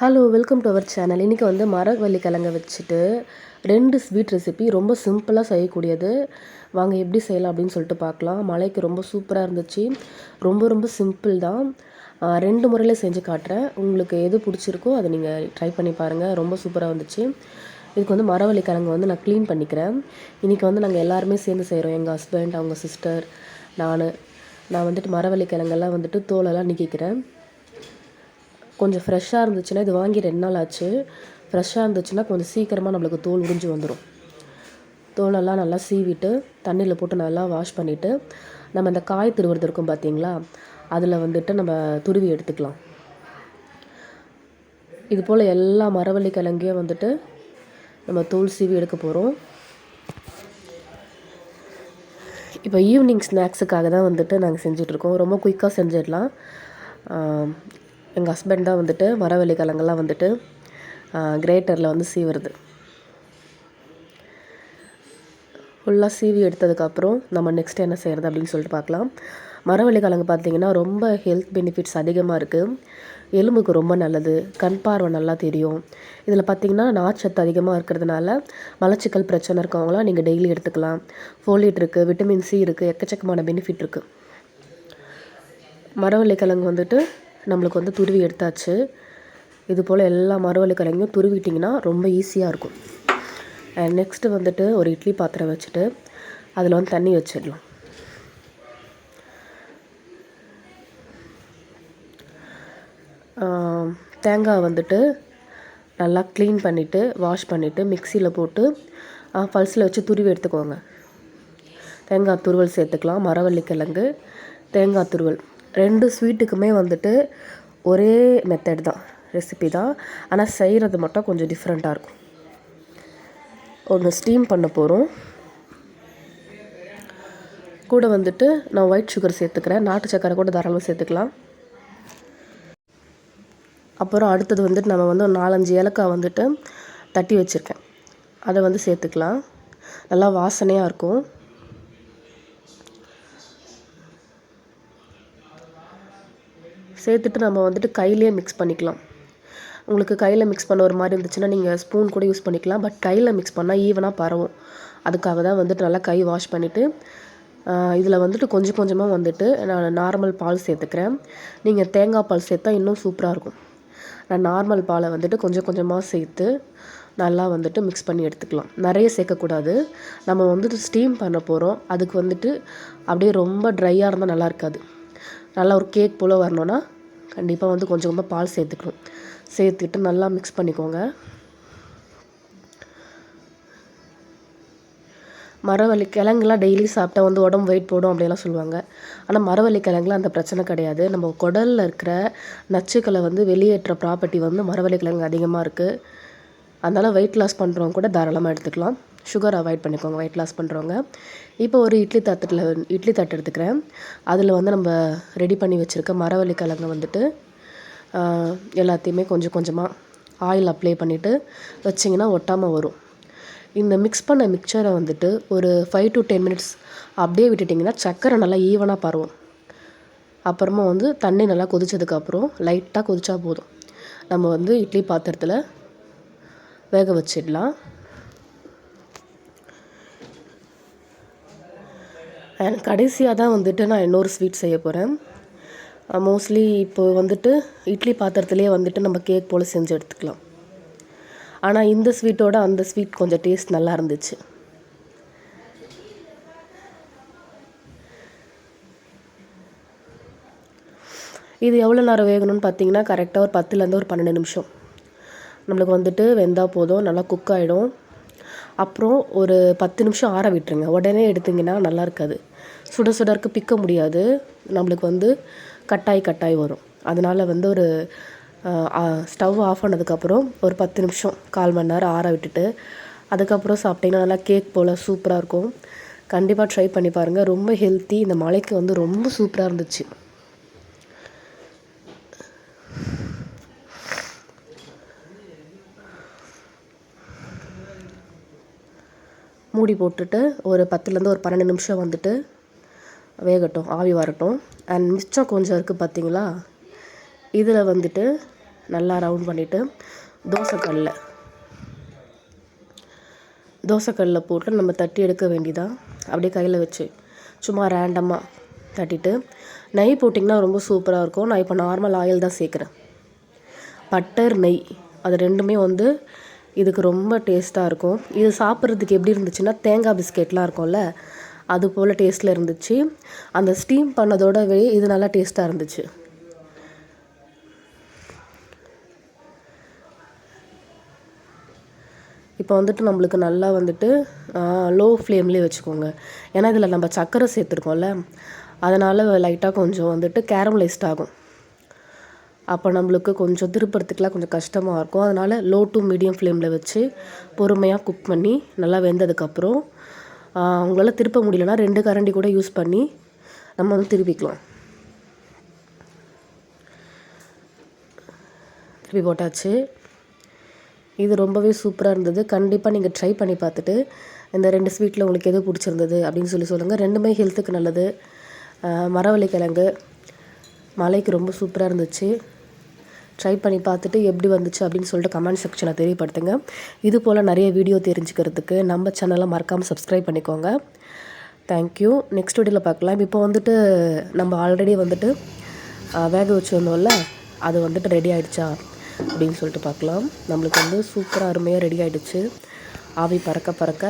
Hello welcome to our channel இன்றைக்கி வந்து மரவள்ளி கிழங்க வச்சுட்டு ரெண்டு ஸ்வீட் ரெசிபி ரொம்ப சிம்பிளாக செய்யக்கூடியது. வாங்க எப்படி செய்யலாம் அப்படின்னு சொல்லிட்டு பார்க்கலாம். மலைக்கு ரொம்ப சூப்பராக இருந்துச்சு. ரொம்ப ரொம்ப சிம்பிள் தான். ரெண்டு முறையில் செஞ்சு காட்டுறேன். உங்களுக்கு எது பிடிச்சிருக்கோ அதை நீங்கள் ட்ரை பண்ணி பாருங்கள் ரொம்ப சூப்பராக வந்துச்சு. இதுக்கு வந்து மரவள்ளி கிழங்கு வந்து நான் க்ளீன் பண்ணிக்கிறேன். இன்றைக்கி வந்து நாங்கள் எல்லாருமே சேர்ந்து செய்கிறோம் எங்கள் ஹஸ்பண்ட் அவங்க சிஸ்டர் நான். நான் வந்துட்டு மரவள்ளி கிழங்கெல்லாம் வந்துட்டு தோலெல்லாம் நிற்கிக்கிறேன் கொஞ்சம் ஃப்ரெஷ்ஷாக இருந்துச்சுன்னா இது வாங்கி ரெண்டு நாள் ஆச்சு. ஃப்ரெஷ்ஷாக இருந்துச்சுன்னா கொஞ்சம் சீக்கிரமாக நம்மளுக்கு தோல் உறிஞ்சு வந்துடும் தோலெல்லாம் நல்லா சீவிட்டு தண்ணியில் போட்டு நல்லா வாஷ் பண்ணிவிட்டு நம்ம இந்த காய் திருவுறது இருக்கும் பார்த்தீங்களா அதில் வந்துட்டு நம்ம துருவி எடுத்துக்கலாம். இது போல் எல்லா மரவள்ளி கிழங்கையும் வந்துட்டு நம்ம தோல் சீவி எடுக்க போகிறோம் இப்போ ஈவினிங் ஸ்நாக்ஸுக்காக தான் வந்துட்டு நாங்கள் செஞ்சிட்ருக்கோம் ரொம்ப குயிக்காக செஞ்சிடலாம். எங்கள் ஹஸ்பண்ட் தான் வந்துட்டு மரவள்ளி கிழங்கெல்லாம் வந்துட்டு கிரேட்டரில் வந்து சீவுறது. ஃபுல்லாக சீவி எடுத்ததுக்கப்புறம் நம்ம நெக்ஸ்ட் என்ன செய்கிறது அப்படின்னு சொல்லிட்டு பார்க்கலாம். மரவள்ளி கிழங்கு பார்த்தீங்கன்னா ரொம்ப ஹெல்த் பெனிஃபிட்ஸ் அதிகமாக இருக்குது எலும்புக்கு ரொம்ப நல்லது கண் பார்வை நல்லா தெரியும். இதில் பார்த்தீங்கன்னா நார்ச்சத்து அதிகமாக இருக்கிறதுனால மலச்சிக்கல் பிரச்சனை இருக்கவங்களாம் நீங்கள் டெய்லி எடுத்துக்கலாம். ஃபோலியேட் இருக்குது விட்டமின் சி இருக்குது எக்கச்சக்கமான பெனிஃபிட் இருக்குது மரவள்ளி கிழங்கு வந்துட்டு நம்மளுக்கு வந்து துருவி எடுத்தாச்சு. இது போல் எல்லா மரவள்ளி துருவிட்டிங்கன்னா ரொம்ப ஈஸியாக இருக்கும். நெக்ஸ்ட்டு வந்துட்டு ஒரு இட்லி பாத்திரம் வச்சுட்டு அதில் வந்து தண்ணி வச்சிடலாம். தேங்காய் வந்துட்டு நல்லா க்ளீன் பண்ணிவிட்டு வாஷ் பண்ணிவிட்டு மிக்சியில் போட்டு பல்ஸில் வச்சு துருவி எடுத்துக்கோங்க. தேங்காய் துருவல் சேர்த்துக்கலாம். மரவள்ளி கிழங்கு தேங்காய் துருவல். ரெண்டு ஸ்வீட்டுக்குமே வந்துட்டு ஒரே மெத்தட் தான் ரெசிபி தான். ஆனால் செய்கிறது மட்டும் கொஞ்சம் டிஃப்ரெண்ட்டாக இருக்கும். ஒன்று ஸ்டீம் பண்ண போகிறோம் கூட வந்துட்டு நான் ஒயிட் சுகர் சேர்த்துக்கிறேன். நாட்டு சக்கரை கூட தாராளமாக சேர்த்துக்கலாம். அப்புறம் அடுத்தது வந்துட்டு நம்ம வந்து ஒரு நாலஞ்சு ஏலக்காய் வந்துட்டு தட்டி வச்சுருக்கேன். அதை வந்து சேர்த்துக்கலாம். நல்லா வாசனையாக இருக்கும். சேர்த்துட்டு நம்ம வந்துட்டு கையிலேயே மிக்ஸ் பண்ணிக்கலாம். உங்களுக்கு கையில் மிக்ஸ் பண்ண ஒரு மாதிரி இருந்துச்சுன்னா நீங்கள் ஸ்பூன் கூட யூஸ் பண்ணிக்கலாம். பட் கையில் மிக்ஸ் பண்ணால் ஈவனாக பரவும். அதுக்காக தான் வந்துட்டு நல்லா கை வாஷ் பண்ணிவிட்டு இதில் வந்துட்டு கொஞ்சம் கொஞ்சமாக வந்துட்டு நான் நார்மல் பால் சேர்த்துக்கிறேன். நீங்கள் தேங்காய் பால் சேர்த்தா இன்னும் சூப்பராக இருக்கும். நான் நார்மல் பாலை வந்துட்டு கொஞ்சம் கொஞ்சமாக சேர்த்து நல்லா வந்துட்டு மிக்ஸ் பண்ணி எடுத்துக்கலாம். நிறைய சேர்க்கக்கூடாது. நம்ம வந்துட்டு ஸ்டீம் பண்ண போகிறோம் அதுக்கு வந்துட்டு அப்படியே ரொம்ப ட்ரையாக இருந்தால் நல்லா இருக்காது. நல்லா ஒரு கேக் போல் வரணுன்னா கண்டிப்பாக வந்து கொஞ்சம் கொஞ்சமாக பால் சேர்த்துக்கணும். சேர்த்துக்கிட்டு நல்லா மிக்ஸ் பண்ணிக்கோங்க. மரவள்ளி கிழங்குலாம் டெய்லி சாப்பிட்டா வந்து உடம்பு வெயிட் போடும் அப்படிலாம் சொல்லுவாங்க. ஆனால் மரவள்ளி கிழங்குலாம் அந்த பிரச்சனை கிடையாது. நம்ம குடலில் இருக்கிற நச்சுக்களை வந்து வெளியேற்ற ப்ராப்பர்ட்டி வந்து மரவள்ளி கிழங்கு அதிகமாக இருக்குது அதனால் வெயிட் லாஸ் பண்ணுறவங்க கூட தாராளமாக எடுத்துக்கலாம். சுகர் அவாய்ட் பண்ணிக்கோங்க வெயிட் லாஸ் பண்ணுறவங்க இப்போ ஒரு இட்லி தட்டில் இட்லி தட்டு எடுத்துக்கிறேன். அதில் வந்து நம்ம ரெடி பண்ணி வச்சுருக்க மரவள்ளி கிழங்கு வந்துட்டு எல்லாத்தையுமே கொஞ்சம் கொஞ்சமாக ஆயில் அப்ளை பண்ணிவிட்டு வச்சிங்கன்னா ஒட்டாமல் வரும். இந்த மிக்ஸ் பண்ண மிக்சரை வந்துட்டு ஒரு ஃபைவ் டு டென் மினிட்ஸ் அப்படியே விட்டுட்டிங்கன்னா சர்க்கரை நல்லா ஈவனாக பரவும். அப்புறமா வந்து தண்ணி நல்லா கொதித்ததுக்கப்புறம் லைட்டாக கொதிச்சா போதும். நம்ம வந்து இட்லி பாத்திரத்தில் வேக வச்சிடலாம். அண்ட் கடைசியாக தான் வந்துட்டு நான் இன்னொரு ஸ்வீட் செய்ய போகிறேன் மோஸ்ட்லி uh, இப்போ வந்துட்டு இட்லி பாத்திரத்துலேயே வந்துட்டு நம்ம கேக் போல் செஞ்சு எடுத்துக்கலாம். ஆனால் இந்த ஸ்வீட்டோட அந்த ஸ்வீட் கொஞ்சம் டேஸ்ட் நல்லா இருந்துச்சு. இது எவ்வளோ நேரம் வேகணும்னு பார்த்தீங்கன்னா கரெக்டாக ஒரு பத்துலேருந்து ஒரு பன்னெண்டு நிமிஷம். நம்மளுக்கு வந்துட்டு வெந்தால் போதும் நல்லா குக் ஆகிடும் அப்புறம் ஒரு பத்து நிமிஷம் ஆற விட்டுருங்க. உடனே எடுத்தீங்கன்னா நல்லா இருக்காது. சுட சுடருக்கு பிக்க முடியாது. நம்மளுக்கு வந்து கட்டாய் கட்டாய் வரும். அதனால் வந்து ஒரு ஸ்டவ் ஆஃப் ஆனதுக்கப்புறம் ஒரு பத்து நிமிஷம் கால் மணி நேரம் ஆற விட்டுட்டு அதுக்கப்புறம் சாப்பிட்டிங்கன்னா நல்லா கேக் போல் சூப்பராக இருக்கும். கண்டிப்பாக ட்ரை பண்ணி பாருங்கள் ரொம்ப ஹெல்த்தி இந்த மலைக்கு வந்து ரொம்ப சூப்பராக இருந்துச்சு. மூடி போட்டுட்டு ஒரு பத்துலேருந்து ஒரு பன்னெண்டு நிமிஷம் வந்துட்டு வேகட்டும் ஆவி வரட்டும். அண்ட் மிச்சம் கொஞ்சம் இருக்குது பார்த்தீங்களா? இதில் வந்துட்டு நல்லா ரவுண்ட் பண்ணிவிட்டு தோசைக்கல்லில் தோசைக்கல்லில் போட்டு நம்ம தட்டி எடுக்க வேண்டிதான் அப்படியே கையில் வச்சு சும்மா ரேண்டமாக தட்டிட்டு நெய் போட்டிங்கன்னா ரொம்ப சூப்பராக இருக்கும். நான் இப்போ நார்மல் ஆயில் தான் சேர்க்குறேன். பட்டர் நெய் அது ரெண்டுமே வந்து இதுக்கு ரொம்ப டேஸ்ட்டாக இருக்கும். இது சாப்பிட்றதுக்கு எப்படி இருந்துச்சுன்னா தேங்காய் பிஸ்கெட்லாம் இருக்கும்ல அது போல் டேஸ்ட்டில் இருந்துச்சு. அந்த ஸ்டீம் பண்ணதோடவே இது நல்லா டேஸ்ட்டாக இருந்துச்சு. இப்போ வந்துட்டு நம்மளுக்கு நல்லா வந்துட்டு லோ ஃப்ளேம்லேயே வச்சுக்கோங்க. ஏன்னா இதில் நம்ம சர்க்கரை சேர்த்துருக்கோம்ல அதனால் லைட்டாக கொஞ்சம் வந்துட்டு கேரமலைஸ்ட் ஆகும். அப்போ நம்மளுக்கு கொஞ்சம் திருப்புறத்துக்குலாம் கொஞ்சம் கஷ்டமாக இருக்கும். அதனால் லோ டு மீடியம் ஃப்ளேமில் வச்சு பொறுமையாக குக் பண்ணி நல்லா வெந்ததுக்கப்புறம் உங்களால் திருப்ப முடியலன்னா ரெண்டு கரண்டி கூட யூஸ் பண்ணி நம்ம வந்து திருப்பிக்கலாம். திருப்பி போட்டாச்சு. இது ரொம்பவே சூப்பராக இருந்தது. கண்டிப்பாக நீங்கள் ட்ரை பண்ணி பார்த்துட்டு இந்த ரெண்டு ஸ்வீட்டில் உங்களுக்கு எது பிடிச்சிருந்தது அப்படின்னு சொல்லி சொல்லுங்கள் ரெண்டுமே ஹெல்த்துக்கு நல்லது. மரவள்ளி கிழங்கு மலைக்கு ரொம்ப சூப்பராக இருந்துச்சு. ட்ரை பண்ணி பார்த்துட்டு எப்படி வந்துச்சு அப்படின்னு சொல்லிட்டு கமெண்ட் செக்ஷனில் தெரியப்படுத்துங்க. இது போல் நிறைய வீடியோ தெரிஞ்சுக்கிறதுக்கு நம்ம சேனலை மறக்காமல் சப்ஸ்கிரைப் பண்ணிக்கோங்க. தேங்க்யூ நெக்ஸ்ட் வீடியோவில் பார்க்கலாம். இப்போ வந்துட்டு நம்ம ஆல்ரெடி வந்துட்டு வேக வச்சு வந்தோம்ல அது வந்துட்டு ரெடி ஆகிடுச்சா அப்படின்னு சொல்லிட்டு பார்க்கலாம். நம்மளுக்கு வந்து சூப்பராக அருமையாக ரெடி ஆகிடுச்சு ஆவி பறக்க பறக்க